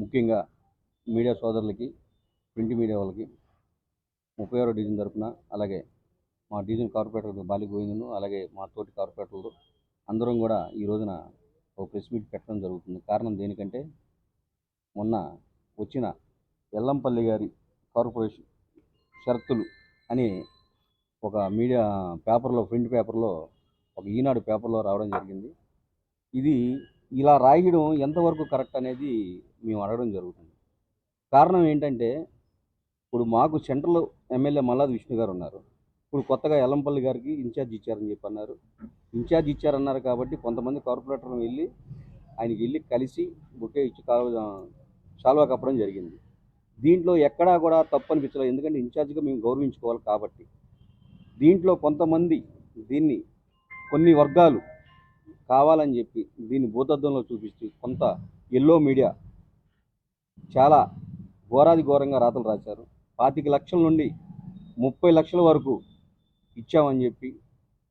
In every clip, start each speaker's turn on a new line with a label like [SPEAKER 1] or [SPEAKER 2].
[SPEAKER 1] ముఖ్యంగా మీడియా సోదరులకి print media వాళ్ళకి ముప్పై ఆరో డివిజన్ తరపున అలాగే మా డివిజన్ కార్పొరేటర్ బాలి గోవిందును అలాగే మా తోటి కార్పొరేటర్లు అందరం కూడా ఈ రోజున ఒక ప్రెస్ మీట్ పెట్టడం జరుగుతుంది. కారణం దేనికంటే మొన్న వచ్చిన ఎల్లంపల్లి గారి కార్పొరేషన్ షరతులు అని ఒక మీడియా పేపర్లో ప్రింట్ పేపర్లో ఒక ఈనాడు పేపర్లో రావడం జరిగింది. ఇది ఇలా రాయడం ఎంతవరకు కరెక్ట్ అనేది మేము అడగడం జరుగుతుంది. కారణం ఏంటంటే ఇప్పుడు మాకు సెంట్రల్ ఎమ్మెల్యే మల్లాది విష్ణు గారు ఉన్నారు. ఇప్పుడు కొత్తగా ఎల్లంపల్లి గారికి ఇన్ఛార్జ్ ఇచ్చారని చెప్పి అన్నారు ఇన్ఛార్జ్ ఇచ్చారన్నారు కాబట్టి కొంతమంది కార్పొరేటర్లు వెళ్ళి ఆయనకి వెళ్ళి కలిసి బుకే ఇచ్చి కాలు కప్పడం జరిగింది. దీంట్లో ఎక్కడా కూడా తప్పు అనిపించలేదు. ఎందుకంటే ఇన్ఛార్జ్గా మేము గౌరవించుకోవాలి కాబట్టి. దీంట్లో కొంతమంది దీన్ని కొన్ని వర్గాలు కావాలని చెప్పి దీన్ని భూతద్దంలో చూపిస్తూ కొంత ఎల్లో మీడియా చాలా ఘోరాది ఘోరంగా రాతలు రాశారు. పాతిక లక్షల నుండి ముప్పై లక్షల వరకు ఇచ్చామని చెప్పి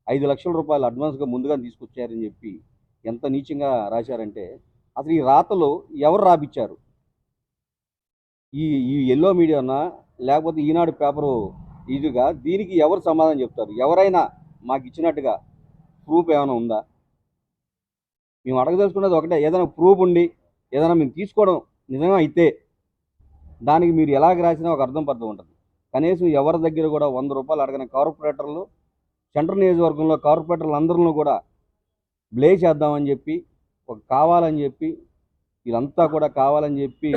[SPEAKER 1] ఐదు లక్షల రూపాయలు అడ్వాన్స్గా ముందుగా తీసుకొచ్చారని చెప్పి ఎంత నీచంగా రాశారంటే అసలు ఈ రాతలు ఎవరు రాపిచ్చారు? ఈ ఈ ఎల్లో మీడియానా లేకపోతే ఈనాడు పేపరు ఇదిగా దీనికి ఎవరు సమాధానం చెప్తారు? ఎవరైనా మాకు ఇచ్చినట్టుగా ప్రూఫ్ ఏమైనా ఉందా? మేము అడగదలుచుకున్నది ఒకటే. ఏదైనా ప్రూఫ్ ఉండి ఏదైనా మేము తీసుకోవడం నిజంగా అయితే దానికి మీరు ఎలాగ రాసినా ఒక అర్థం పర్థం ఉంటుంది. కనీసం ఎవరి దగ్గర కూడా వంద రూపాయలు అడగని కార్పొరేటర్లు సెంట్రల్ నియోజకవర్గంలో కార్పొరేటర్లు అందరిలో కూడా బ్లే చేద్దామని చెప్పి ఒక కావాలని చెప్పి వీళ్ళంతా కూడా కావాలని చెప్పి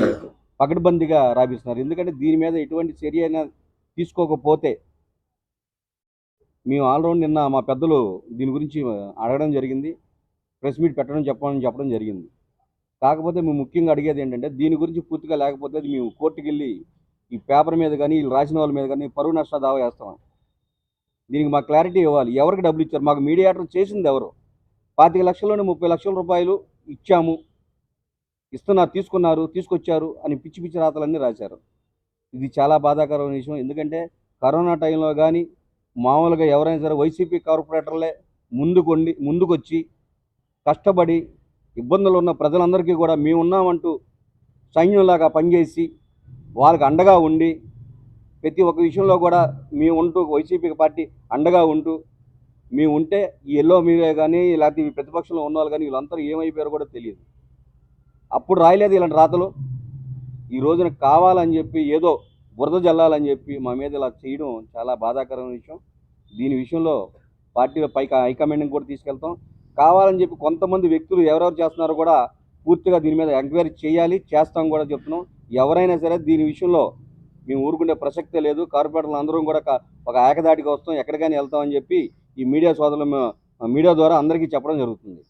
[SPEAKER 1] పకడ్బందీగా రాపిస్తున్నారు. ఎందుకంటే దీని మీద ఎటువంటి చర్య అయినా తీసుకోకపోతే మేము ఆల్రౌండ్ నిన్న మా పెద్దలు దీని గురించి అడగడం జరిగింది. ప్రెస్ మీట్ పెట్టడం చెప్పడం చెప్పడం జరిగింది. కాకపోతే మేము ముఖ్యంగా అడిగేది ఏంటంటే దీని గురించి పూర్తిగా లేకపోతే అది మేము కోర్టుకి వెళ్ళి ఈ పేపర్ మీద కానీ వీళ్ళు రాసిన వాళ్ళ మీద కానీ పరువు నష్ట దావా వేస్తాం. దీనికి మాకు క్లారిటీ ఇవ్వాలి. ఎవరికి డబ్బులు ఇచ్చారు? మాకు మీడియాటర్ చేసింది ఎవరు? పాతిక లక్షల్లోనే ముప్పై లక్షల రూపాయలు ఇచ్చాము. ఇస్తున్నారు తీసుకున్నారు తీసుకొచ్చారు అని పిచ్చి పిచ్చి రాతలన్నీ రాశారు. ఇది చాలా బాధాకరమైన విషయం. ఎందుకంటే కరోనా టైంలో కానీ మామూలుగా ఎవరైనా సరే వైసీపీ కార్పొరేటర్లే ముందుకొండి ముందుకొచ్చి కష్టపడి ఇబ్బందులు ఉన్న ప్రజలందరికీ కూడా మేము ఉన్నామంటూ సైన్యంలాగా పనిచేసి వాళ్ళకి అండగా ఉండి ప్రతి ఒక్క విషయంలో కూడా మేము ఉంటూ వైసీపీ పార్టీ అండగా ఉంటూ మేము ఉంటే ఈ ఎల్లో మీరే కానీ లేకపోతే ఈ ప్రతిపక్షంలో ఉన్న వాళ్ళు కానీ వీళ్ళందరూ ఏమైపోయారో కూడా తెలియదు. అప్పుడు రాయలేదు ఇలాంటి రాతలు. ఈ రోజున కావాలని చెప్పి ఏదో బురద జల్లాలని చెప్పి మా మీద ఇలా చేయడం చాలా బాధాకరమైన విషయం. దీని విషయంలో పార్టీ పైకి హైకమాండ్ని కూడా తీసుకెళ్తాం. కావాలని చెప్పి కొంతమంది వ్యక్తులు ఎవరెవరు చేస్తున్నారో కూడా పూర్తిగా దీని మీద ఎంక్వైరీ చేయాలి చేస్తాం కూడా చెప్తున్నాం. ఎవరైనా సరే దీని విషయంలో మేము ఊరుకునే ప్రసక్తే లేదు. కార్పొరేటర్లు అందరం కూడా ఒక- ఒక ఏకదాటికి వస్తాం ఎక్కడికైనా వెళ్తామని చెప్పి ఈ మీడియా సోదరులు మీడియా ద్వారా అందరికీ చెప్పడం జరుగుతుంది.